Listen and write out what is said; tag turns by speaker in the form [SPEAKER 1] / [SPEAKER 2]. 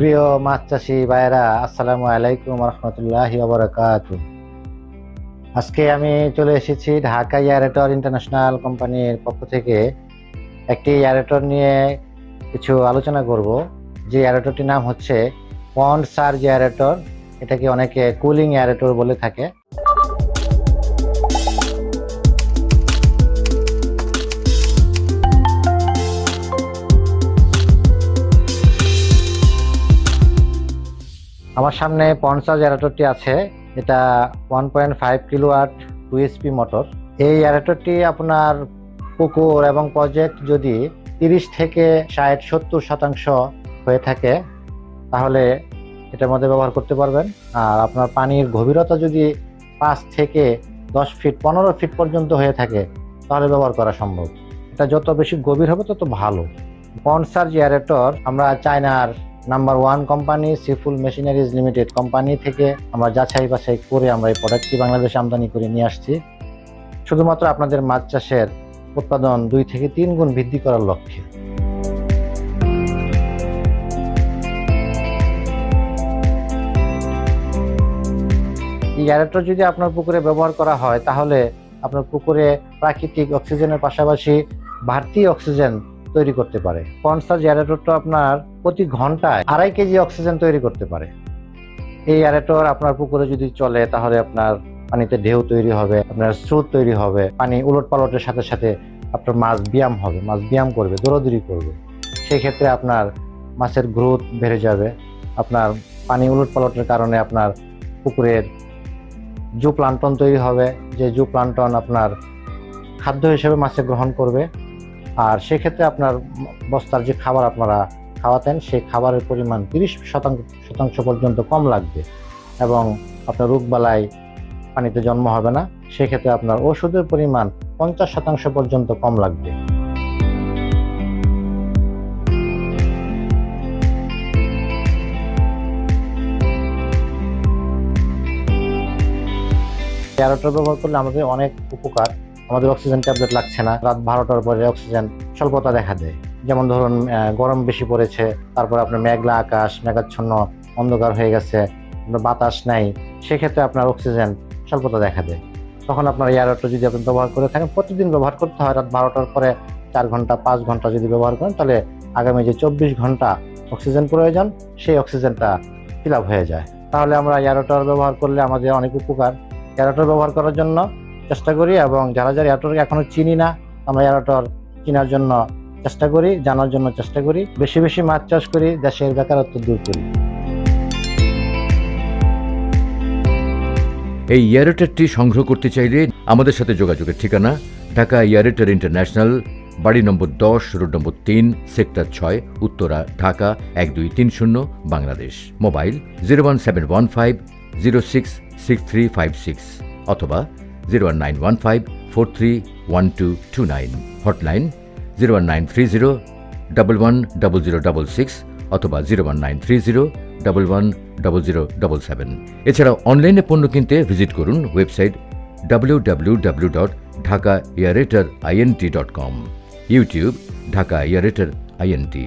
[SPEAKER 1] প্রিয় মাছ চাষি ভাইরা আসসালামু আলাইকুম রহমতুল্লাহ বরকাত। আজকে আমি চলে এসেছি ঢাকা এয়ারেটর ইন্টারন্যাশনাল কোম্পানির পক্ষ থেকে একটি এয়ারেটর নিয়ে কিছু আলোচনা করব। যে এয়ারেটরটির নাম হচ্ছে পন্ড সার্জ এয়ারেটর এটাকে অনেকে কুলিং এয়ারেটর বলে থাকে। আমার সামনে পঞ্চাশ অ্যারেটরটি আছে। এটা one point five kilowatt USP motor. এই অ্যারেটরটি আপনার পুকুর এবং প্রজেক্ট যদি তিরিশ থেকে ষাট, সত্তর শতাংশ হয়ে থাকে, তাহলে এটার মধ্যে ব্যবহার করতে পারবেন। আর আপনার পানির গভীরতা যদি পাঁচ থেকে দশ ফিট, পনেরো ফিট পর্যন্ত হয়ে থাকে, তাহলে ব্যবহার করা সম্ভব। এটা যত বেশি গভীর হবে, তত ভালো। পনসার জেনারেটর আমরা চায়নার নাম্বার ওয়ান কোম্পানি সিফুল মেশিনারিজ লিমিটেড কোম্পানি থেকে আমরা যাচাই বাছাই করে আমরা এই প্রোডাক্টটি বাংলাদেশে আমদানি করে নিয়ে আসছি। শুধুমাত্র আপনাদের মাছ চাষের উৎপাদন দুই থেকে তিন গুণ বৃদ্ধি করার লক্ষ্যে। এই অ্যারেটর যদি আপনার পুকুরে ব্যবহার করা হয়, তাহলে আপনার পুকুরে প্রাকৃতিক অক্সিজেনের পাশাপাশি বাড়তি অক্সিজেন তৈরি করতে পারে। কনসার জেনারেটরটা আপনার প্রতি ঘন্টায় আড়াই কেজি অক্সিজেন তৈরি করতে পারে। এই অ্যারেটর আপনার পুকুরে যদি চলে, তাহলে আপনার পানিতে ঢেউ তৈরি হবে, আপনার স্রোত তৈরি হবে, পানি উলট পালটের সাথে সাথে আপনার মাছ ব্যায়াম হবে, মাছ ব্যায়াম করবে, দৌড়াদৌড়ি করবে। সেই ক্ষেত্রে আপনার মাছের গ্রোথ বেড়ে যাবে, আপনার পানি উলট পালটের কারণে আপনার পুকুরের জু প্লান্টন তৈরি হবে, যে জু প্লান্টন আপনার খাদ্য হিসেবে মাছে গ্রহণ করবে আর সেক্ষেত্রে আপনার বস্তার যে খাবার আপনারা খাওয়াতেন, সেই খাবারের পরিমাণ তিরিশ শতাংশ শতাংশ পর্যন্ত কম লাগবে এবং আপনার রোগবালাই পানিতে জন্ম হবে না। সেক্ষেত্রে আপনার ওষুধের পরিমাণ পঞ্চাশ শতাংশ পর্যন্ত কম লাগবে। তেরোটা ব্যবহার করলে আমাদের অনেক উপকার। আমাদের অক্সিজেন ট্যাবলেট লাগছে না। রাত বারোটার পরে অক্সিজেন স্বল্পতা দেখা দেয়। যেমন ধরুন গরম বেশি পড়েছে, তারপর আপনার মেঘলা আকাশ, মেঘাচ্ছন্ন অন্ধকার হয়ে গেছে, আপনার বাতাস নাই, সেক্ষেত্রে আপনার অক্সিজেন স্বল্পতা দেখা দেয়। তখন আপনার এয়ারটা যদি আপনি ব্যবহার করে থাকেন, প্রতিদিন ব্যবহার করতে হয়, রাত বারোটার পরে চার ঘণ্টা, পাঁচ ঘণ্টা যদি ব্যবহার করেন, তাহলে আগামী যে চব্বিশ ঘণ্টা অক্সিজেন প্রয়োজন, সেই অক্সিজেনটা ফিল হয়ে যায়। তাহলে আমরা এয়ারোটার ব্যবহার করলে আমাদের অনেক উপকার। এয়ারোটার ব্যবহার করার জন্য চেষ্টা করি এবং যারা যারা এয়ারটরকে এখনও চিনি না, আমরা এয়ারটর চেনার জন্য চেষ্টা করি, জানার জন্য চেষ্টা করি। বেশি বেশি মাছ চাষ করি, দেশের বেকারত্ব দূর করি।
[SPEAKER 2] এই ইয়ারেটারটি সংগ্রহ করতে চাইলে আমাদের সাথে যোগাযোগের ঠিকানা ঢাকা ইয়ারেটার ইন্টারন্যাশনাল বাড়ি নম্বর দশ, রোড নম্বর তিন, সেক্টর ছয়, উত্তরা, ঢাকা এক দুই তিন শূন্য, Bangladesh. Mobile zero one seven one five zero six six three five six অথবা zero one nine one five four three one two two nine hotline zero one nine three zero double one double zero double six অথবা zero one nine three zero double one double zero double seven এছাড়াও অনলাইনে পণ্য কিনতে visit করুন website W W W dot Dhaka aerator INT dot com YouTube Dhaka aerator INT